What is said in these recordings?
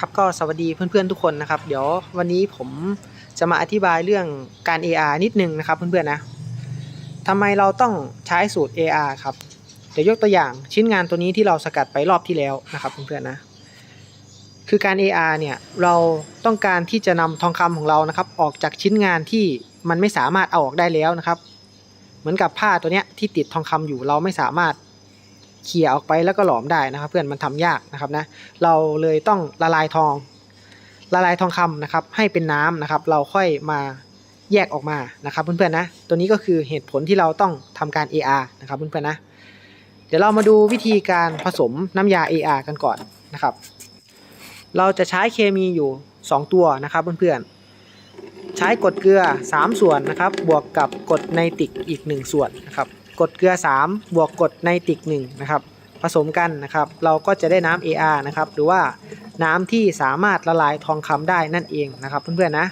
ครับก็สวัสดีเพื่อนๆทุกคนนะครับ เดี๋ยววันนี้ผมจะมาอธิบายเรื่องการ AR นิดนึงนะครับเพื่อนๆนะทำไมเราต้องใช้สูตร AR ครับเดี๋ยวยกตัวอย่างชิ้นงานตัวนี้ที่เราสกัดไปรอบที่แล้วนะครับเพื่อนๆนะคือการ AR เนี่ยเราต้องการที่จะนำทองคำของเรานะครับ ออกจากชิ้นงานที่มันไม่สามารถเอาออกได้แล้วนะครับ เหมือนกับผ้าตัวเนี้ยที่ติดทองคำอยู่เราไม่สามารถ เขี่ยออกไปแล้วก็หลอมได้นะครับ เพื่อนมันทำยากนะครับนะเราเลยต้องละลายทอง ละลายทองคำนะครับ ให้เป็นน้ำนะครับ เราค่อยมาแยกออกมานะครับเพื่อนๆนะตัวนี้ก็คือเหตุผลที่เราต้องทำการ AR นะครับเพื่อนๆนะเดี๋ยวเรามาดูวิธีการผสมน้ำยา AR กันก่อนนะครับ เราจะใช้เคมีอยู่ 2 ตัวนะครับเพื่อนๆใช้กรดเกลือ 3 ส่วนนะครับ บวกกับกรดไนติกอีก 1 ส่วนนะครับ กดเกลือ 3 บวกกดไนติก1นะครับผสมกันนะครับ เราก็จะได้น้ำ AR นะครับ หรือว่าน้ำที่สามารถละลายทองคำได้นั่นเองนะครับเพื่อนๆนะ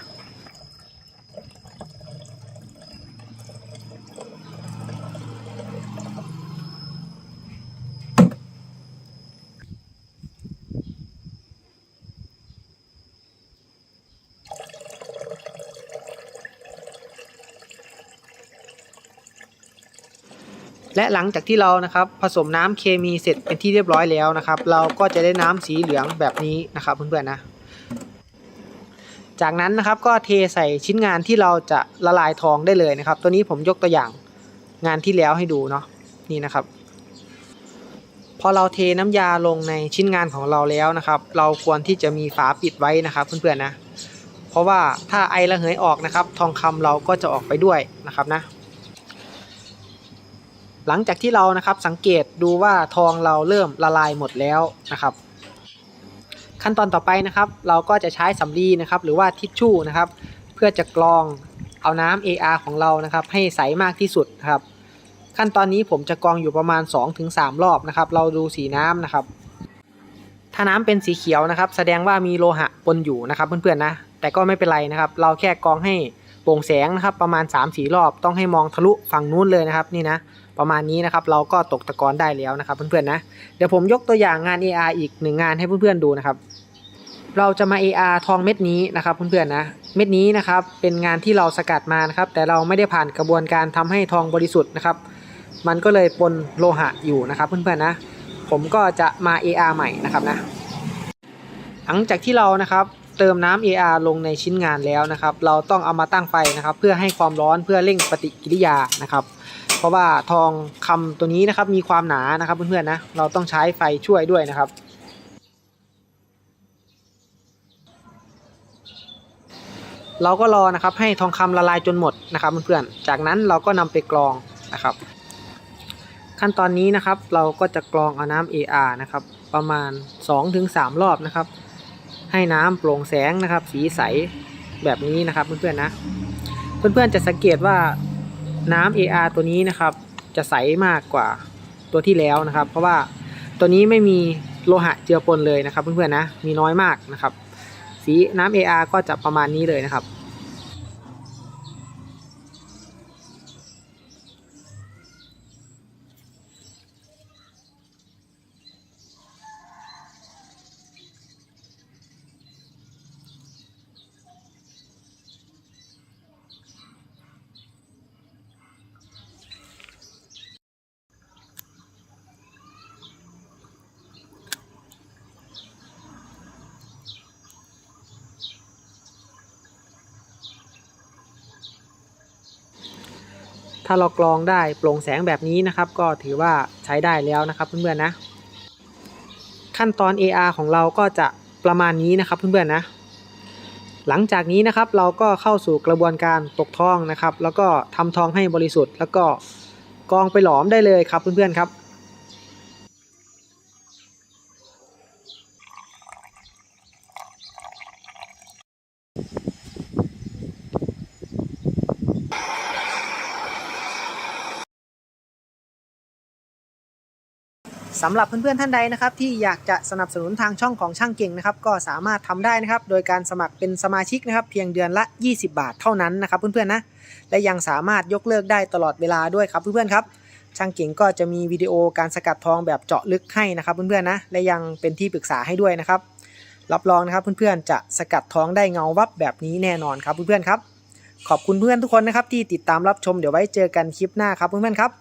และหลังจากที่เรานะครับผสมน้ำเคมีเสร็จเป็นที่เรียบร้อยแล้วนะครับ เราก็จะได้น้ำสีเหลืองแบบนี้นะครับเพื่อนๆนะจากนั้นนะครับก็เทใส่ชิ้นงานที่เราจะละลายทองได้เลยนะครับ ตัวนี้ผมยกตัวอย่างงานที่แล้วให้ดูเนาะนี่นะครับ พอเราเทน้ำยาลงในชิ้นงานของเราแล้วนะครับ เราควรที่จะมีฝาปิดไว้นะครับเพื่อนๆนะ เพราะว่าถ้าไอระเหยออกนะครับ ทองคำเราก็จะออกไปด้วยนะครับนะ หลังจากที่เรานะครับสังเกตดูว่าทองเราเริ่มละลายหมดแล้วนะครับ ขั้นตอนต่อไปนะครับ เราก็จะใช้สำลีนะครับ หรือว่าทิชชู่นะครับ เพื่อจะกรองเอาน้ำ AR ของเรานะครับ ให้ใสมากที่สุดครับ ขั้นตอนนี้ผมจะกรองอยู่ประมาณ 2-3 รอบนะครับ เราดูสีน้ำนะครับ ถ้าน้ำเป็นสีเขียวนะครับ แสดงว่ามีโลหะปนอยู่นะครับ เพื่อนๆนะแต่ก็ไม่เป็นไรนะครับ เราแค่กรองให้โปร่งแสงนะครับ ประมาณ3-4รอบต้องให้มองทะลุฝั่งนู้นเลยนะครับ นี่นะ ประมาณนี้นะครับ เราก็ตกตะกอนได้แล้วนะครับ เพื่อนๆนะเดี๋ยวผมยกตัวอย่างงาน AR อีกหนึ่งงานให้เพื่อนๆดูนะครับ เราจะมา AR ทองเม็ดนี้นะครับเพื่อนๆนะเม็ดนี้นะครับเป็นงานที่เราสกัดมานะครับ แต่เราไม่ได้ผ่านกระบวนการทำให้ทองบริสุทธิ์นะครับ มันก็เลยปนโลหะอยู่นะครับเพื่อนๆนะ ผมก็จะมา AR ใหม่นะครับนะหลังจากที่เรานะครับเติมน้ำ AR ลงในชิ้นงานแล้วนะครับ เราต้องเอามาตั้งไฟนะครับ เพื่อให้ความร้อนเพื่อเร่งปฏิกิริยานะครับ เพราะว่าทองคำตัวนี้นะครับมีความหนานะครับเพื่อนๆนะเราต้องใช้ไฟช่วยด้วยนะครับ เราก็รอนะครับให้ทองคำละลายจนหมดนะครับเพื่อนๆจากนั้นเราก็นำไปกรองนะครับ ขั้นตอนนี้นะครับเราก็จะกรองเอาน้ำ AR นะครับประมาณ 2-3 รอบนะครับ ให้น้ำโปร่งแสงนะครับ สีใสแบบนี้นะครับเพื่อนๆนะเพื่อนๆจะสังเกตว่า น้ำ AR ตัวนี้นะครับ จะใสมากกว่าตัวที่แล้วนะครับ เพราะว่าตัวนี้ไม่มีโลหะเจือปนเลยนะครับ เพื่อนๆนะมีน้อยมากนะครับ สีน้ำ AR ก็จะประมาณนี้เลยนะครับ ถ้าเรากรองได้โปร่งแสงแบบนี้นะครับ ก็ถือว่าใช้ได้แล้วนะครับเพื่อนๆนะ ขั้นตอน AR ของเราก็จะประมาณนี้นะครับเพื่อนๆนะหลังจากนี้นะครับเราก็เข้าสู่กระบวนการตกทองนะครับ แล้วก็ทำทองให้บริสุทธิ์ แล้วก็กองไปหลอมได้เลยครับเพื่อนๆครับ สำหรับเพื่อนๆท่านใดนะครับที่อยากจะสนับสนุนทางช่องของช่างเก่งนะครับก็สามารถทำได้นะครับโดยการสมัครเป็นสมาชิกนะครับเพียงเดือนละ 20 บาทเท่านั้นนะครับเพื่อนๆนะและยังสามารถยกเลิกได้ตลอดเวลาด้วยครับเพื่อนๆครับช่างเก่งก็จะมีวิดีโอการสกัดทองแบบเจาะลึกให้นะครับเพื่อนๆนะและยังเป็นที่ปรึกษาให้ด้วยนะครับรับรองนะครับเพื่อนๆจะสกัดทองได้เงาวับแบบนี้แน่นอนครับเพื่อนๆครับขอบคุณเพื่อนทุกคนนะครับที่ติดตามรับชมเดี๋ยวไว้เจอกันคลิปหน้าครับเพื่อนๆครับ